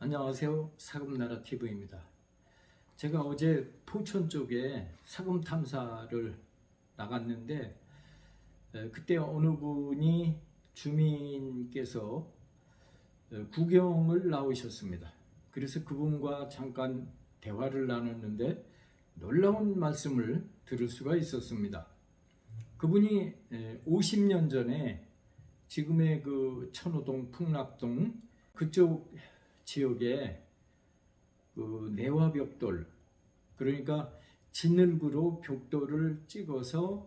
안녕하세요. 사금나라 TV입니다. 제가 어제 포천 쪽에 사금 탐사를 나갔는데 에, 그때 어느 분이 주민께서 에, 구경을 나오셨습니다. 그래서 그분과 잠깐 대화를 나눴는데 놀라운 말씀을 들을 수가 있었습니다. 그분이 에, 50년 전에 지금의 그 천호동 풍납동 그쪽 지역에 그 내화 벽돌 그러니까 진흙으로 벽돌을 찍어서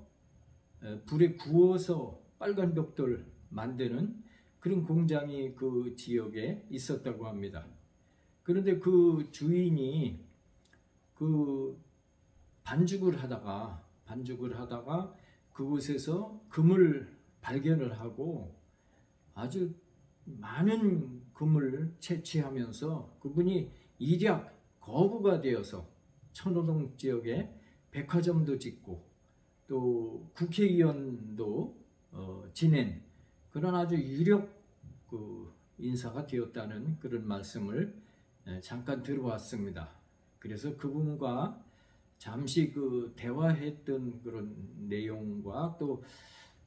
에, 불에 구워서 빨간 벽돌 만드는 그런 공장이 그 지역에 있었다고 합니다. 그런데 그 주인이 그 반죽을 하다가 반죽을 하다가 그곳에서 금을 발견을 하고 아주 많은 금을 채취하면서 그분이 일약 거부가 되어서 천호동 지역에 백화점도 짓고 또 국회의원도 어, 지낸 그런 아주 유력 그 인사가 되었다는 그런 말씀을 에, 잠깐 들어왔습니다. 그래서 그분과 잠시 그 대화했던 그런 내용과 또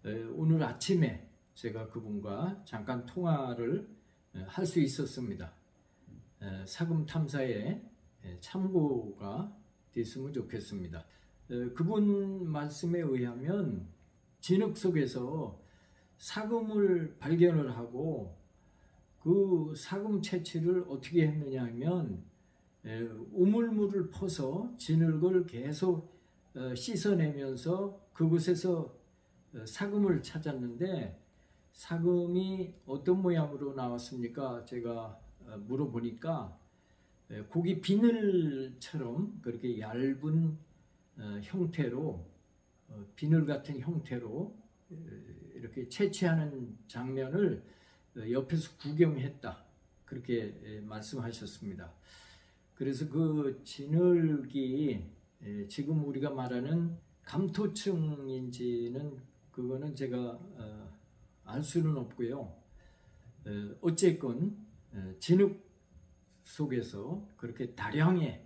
에, 오늘 아침에 제가 그분과 잠깐 통화를 할 수 있었습니다. 에, 사금 탐사에 에, 참고가 됐으면 좋겠습니다. 에, 그분 말씀에 의하면 진흙 속에서 사금을 발견을 하고 그 사금 채취를 어떻게 했느냐 하면 에, 우물물을 퍼서 진흙을 계속 어, 씻어내면서 그곳에서 어, 사금을 찾았는데 사금이 어떤 모양으로 나왔습니까? 제가 어, 물어보니까 에, 고기 비늘처럼 그렇게 얇은 어, 형태로 어, 비늘 같은 형태로 에, 이렇게 채취하는 장면을 어, 옆에서 구경했다 그렇게 에, 말씀하셨습니다. 그래서 그 진흙이 에, 지금 우리가 말하는 감토층인지는 그거는 제가 어, 알 수는 없고요. 어, 어쨌건 어, 진흙 속에서 그렇게 다량의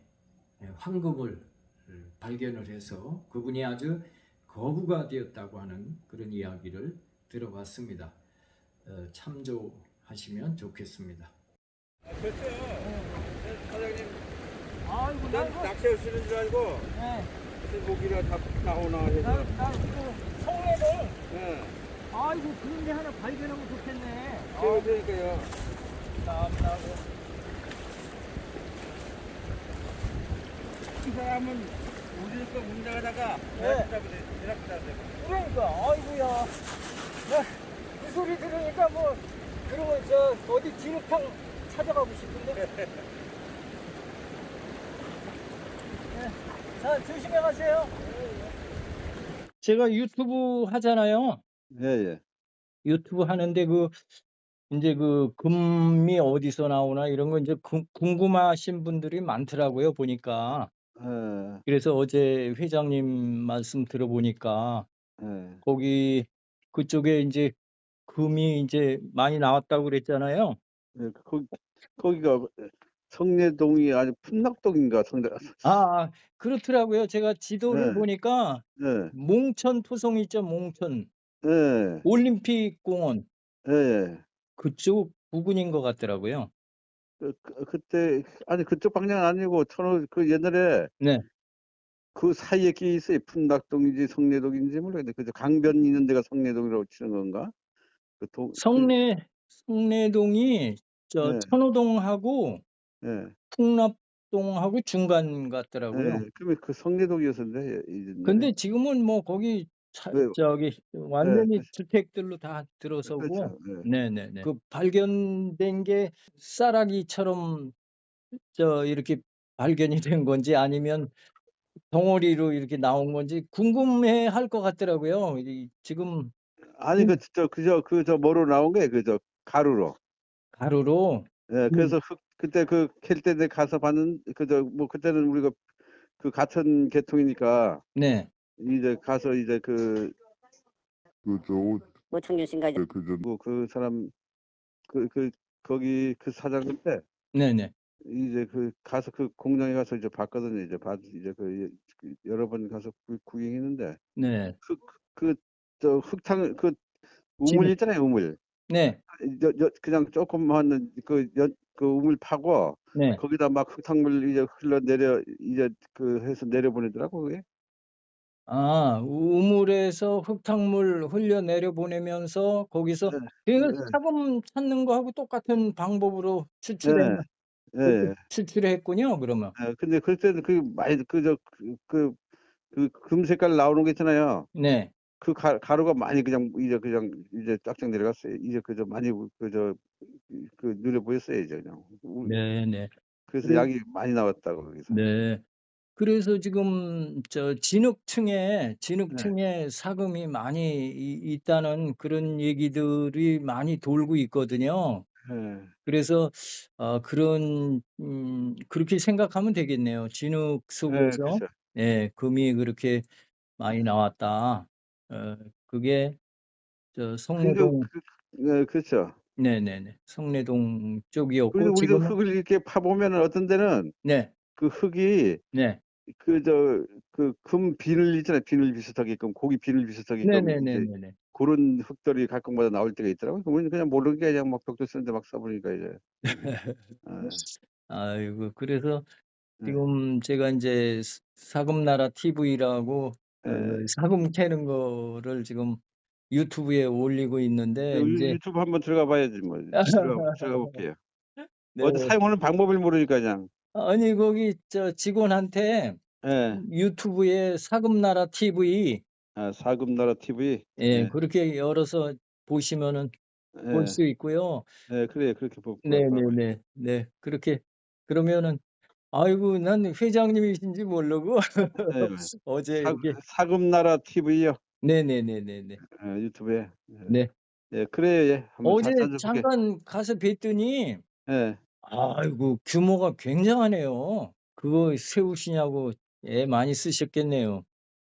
에, 황금을 어, 발견을 해서 그분이 아주 거부가 되었다고 하는 그런 이야기를 들어봤습니다. 어, 참조하시면 좋겠습니다. 됐어요. 사장님, 아이고 나난 낚시 오시는 줄 알고 네. 무슨 고기가 다 나오나 나, 해서. 나 이거 성내동 네. 아이고 그런 데 하나 발견하면 좋겠네. 제가 그러니까요. 감사하고 이 사람은 우리니까 운전하다가 네. 이렇게 그러니까 아이고야. 야, 그 소리 들으니까 뭐 그러면 저 어디 진흙탕 찾아가고 싶은데? 네. 자 조심해 가세요. 제가 유튜브 하잖아요 예, 예. 유튜브 하는데 그 이제 그 금이 어디서 나오나 이런 거 이제 궁- 궁금하신 분들이 많더라고요 보니까 예, 그래서 어제 회장님 말씀 들어보니까 예. 거기 그쪽에 이제 금이 이제 많이 나왔다고 그랬잖아요. 예, 거기, 거기가 성내동이 아니 풍락동인가 성내. 아, 아, 그렇더라고요. 제가 지도를 네. 보니까 예, 몽천 토성 있죠, 몽천 예, 올림픽 공원 예, 예. 그쪽 부근인 것 같더라고요. 그, 그, 그때 아니 그쪽 방향 아니고 천호 그 옛날에 네. 그 사이에 끼 있어요. 풍락동인지 성내동인지 모르겠는데 그저 강변 있는 데가 성내동이라고 치는 건가? 그 동, 성내 성내동이 저 네. 천호동하고 그, 예, 풍납동하고 중간 같더라고요. 예. 그러면 그 성내동이었는데 이제 근데 지금은 뭐 거기 차- 네. 저기 완전히. 주택들로 다 들어서고 그렇죠. 예. 네네네. 그 발견된 게 쌀아기처럼 저 이렇게 발견이 된 건지 아니면 덩어리로 이렇게 나온 건지 궁금해 할 것 같더라고요. 이 지금 아니 음. 그저 그저 그저 뭐로 나온 거예요? 그저 가루로. 가루로 예, 그래서 흙 그때 그 캘때 가서 봤는 그저 뭐 그때는 우리가 그 같은 계통이니까 네. 이제 가서 이제 그 그저 뭐 청년 씨인가 그저 뭐 그 사람 그 그 거기 그 사장한테 네네. 이제 그 가서 그 공장에 가서 이제 봤거든요. 이제 봤 이제 그그 여러 번 가서 구 구경했는데 네. 흙그저 흙탕 그. 우물 있잖아요, 우물. 네. 여 여 그냥 조그마한 그연그 우물 파고 네. 거기다 막 흙탕물 이제 흘러내려 이제 그 해서 내려보내더라고 그게. 아 우물에서 흙탕물 흘려내려 보내면서 거기서 네. 그 네. 사금 찾는 거하고 똑같은 방법으로 예. 추출했나 예. 추출을 했군요 그러면. 예. 근데 그때는 그 많이 그저그그 금 색깔 나오는 거 있잖아요. 네. 그 가 가루가 많이 그냥 이제 그냥 이제 쫙쫙 내려갔어요. 이제 그저 많이 그저 그 눈에 보였어요, 이제 그냥. 우 네 네. 그래서 그래 양이 많이 나왔다고 거기서. 네. 그래서 지금 저 진흙층에 네. 진흙층에 사금이 많이 이 있다는 그런 얘기들이 많이 돌고 있거든요. 예. 그래서 어 그런 음 그렇게 생각하면 되겠네요. 진흙 예, 속에서 그쵸. 예 금이 그렇게 많이 나왔다. 어 그게 저 성내동 그 예, 그렇죠. 네네네. 성내동 쪽이었고 그리고 우리도 지금은 흙을 이렇게 파 보면은 어떤 데는 네. 그 흙이 네. 그 저 그 금 비늘 있잖아요. 비늘 비슷하게끔 고기 비늘 비슷하게끔 이제 네네네네네. 고런 흙들이 가끔마다 나올 때가 있더라고요. 그러면 그냥 모르는 게 그냥 막 벽돌 쓰는데 막써 보니까 이제. 예. 아이고 그래서 예. 지금 제가 인제 스 사금나라 TV라고 예. 그 사금 캐는 거를 지금 유튜브에 올리고 있는데 유 인제 유튜브 한번 들어가 봐야지 뭐. 들어가 들어가 볼게요. 네. 어디 사용하는 방법을 모르니까 그냥. 아니 거기 저 직원한테 예. 유튜브에 사금나라 TV 아 사금나라 TV. 예 예. 그렇게 열어서 보시면은 볼 예. 수 있고요. 예, 그래요. 그렇게 보봐 봐야지. 네네 네. 네. 그렇게 그러면은 아이고 난 회장님이신지 모르고 예. 어제 사 이렇게 사금나라 TV요. 네 네 네 네네. 예, 유튜브에. 예. 네. 예, 그래요. 예. 한번 어제 찾아볼게. 잠깐 가서 뵀더니 예. 아이고 규모가 굉장하네요. 그거 세우시냐고 애 많이 쓰셨겠네요.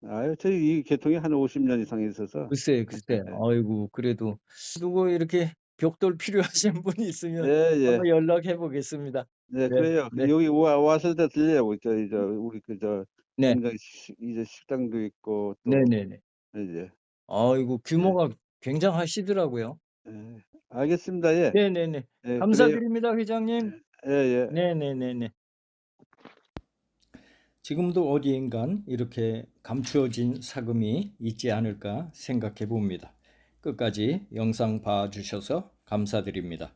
아유, 저희 이 계통이 한 50년 이상 있어서. 글쎄, 글쎄. 예. 아이고 그래도 누구 이렇게 벽돌 필요하신 분이 있으면 예, 예. 한번 연락해 보겠습니다. 네, 네. 그래요. 네. 여기 와 왔을 때 들려요. 저희 저 우리 그 저 네. 식 이제 식당도 있고 또 네네네. 이제 아이고 네. 규모가 굉장하시더라고요. 예. 알겠습니다. 예. 네네네. 예, 그래요. 감사드립니다, 회장님. 예, 예. 네네네네. 지금도 어디엔간 이렇게 감추어진 사금이 있지 않을까 생각해 봅니다. 끝까지 영상 봐주셔서 감사드립니다.